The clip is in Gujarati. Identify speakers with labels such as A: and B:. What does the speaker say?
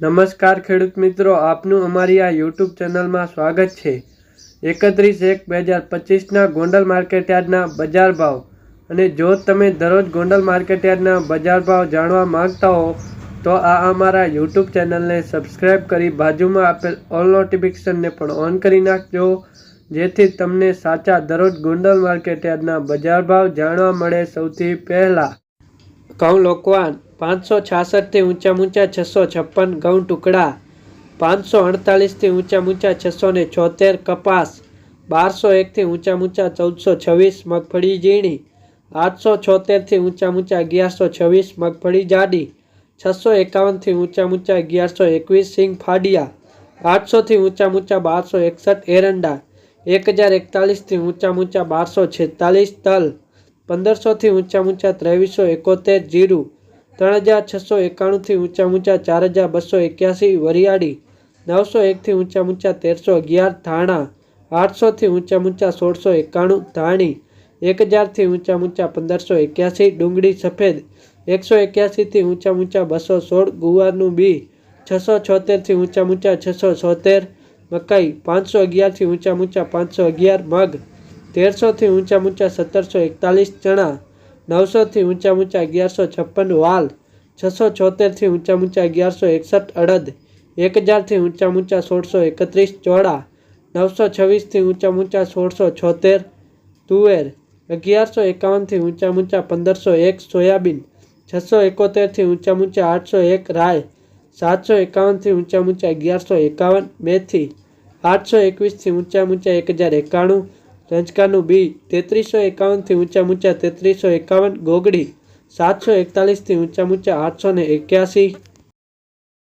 A: નમસ્કાર ખેડૂત મિત્રો, આપનું અમારી આ યુટ્યુબ ચેનલમાં સ્વાગત છે. એકત્રીસ એક બે હજાર પચીસના ગોંડલ માર્કેટયાર્ડના બજાર ભાવ. અને જો તમે દરરોજ ગોંડલ માર્કેટયાર્ડના બજાર ભાવ જાણવા માંગતા હો, તો આ અમારા યુટ્યુબ ચેનલને સબસ્ક્રાઈબ કરી બાજુમાં આપેલ ઓલ નોટિફિકેશનને પણ ઓન કરી નાખજો, જેથી તમને સાચા દરરોજ ગોંડલ માર્કેટયાર્ડના બજાર ભાવ જાણવા મળે સૌથી પહેલાં. ઘઉં લોકવાન, પાંચસો છાસઠથી ઊંચા ઊંચા છસો છપ્પન ઘઉં ટુકડા, પાંચસો અડતાલીસથી ઊંચા ઊંચા છસો ને છોતેર કપાસ, બારસો એકથી ઊંચા ઊંચા ચૌદસો છવ્વીસ મગફળી ઝીણી, આઠસો છોતેરથી ઊંચા ઊંચા અગિયારસો છવ્વીસ મગફળી જાડી, છસો એકાવનથી ઊંચા ઊંચા અગિયારસો એકવીસ સિંગ ફાડિયા, આઠસોથી ઊંચા ઊંચા બારસો એકસઠ એરંડા, એક હજાર એકતાલીસથી ઊંચા ઊંચા બારસો છેતાલીસ તલ પંદરસોથી ઊંચા ઊંચા ત્રેવીસો એકોતેર જીરું, ત્રણ હજાર છસો એકાણુંથી ઊંચા ઊંચા ચાર હજાર બસો એક્યાસી વરિયાળી, નવસો એકથી ઊંચા ઊંચા તેરસો અગિયાર ધાણા આઠસોથી ઊંચા ઊંચા સોળસો એકાણું ધાણી, એક હજારથી ઊંચા ઊંચા પંદરસો એક્યાસી ડુંગળી સફેદ, એકસો એક્યાસીથી ઊંચા ઊંચા બસો સોળ ગુવારનું બી, છસો છોતેરથી ઊંચા ઊંચા છસો છોતેર મકાઈ, પાંચસો અગિયારથી ઊંચા ઊંચા પાંચસો અગિયાર મગ. તેરસોથી ઊંચા ઊંચા સત્તરસો એકતાલીસ ચણા, નવસોથી ઊંચા ઊંચા અગિયારસો છપ્પન વાલ, છસો છોતેરથી ઊંચા ઊંચા અગિયારસો એકસઠ અડદ એક હજારથી ઊંચા ઊંચા સોળસો એકત્રીસ ચોળા, નવસો છવ્વીસથી ઊંચા ઊંચા સોળસો છોતેર તુવેર, અગિયારસો એકાવનથી ઊંચા ઊંચા પંદરસો એક સોયાબીન, છસો એકોતેરથી ઊંચા ઊંચા આઠસો એક રાય, સાતસો એકાવનથી ઊંચા ઊંચા અગિયારસો એકાવન મેથી, આઠસો એકવીસથી ઊંચા ઊંચા એક હજાર એકાણું રંજકાનું બી તેત્રીસો એકાવનથી ઊંચા ઊંચા તેત્રીસો એકાવન, ગોગડી સાતસો એકતાલીસથી ઊંચા ઊંચા આઠસો ને એક્યાસી.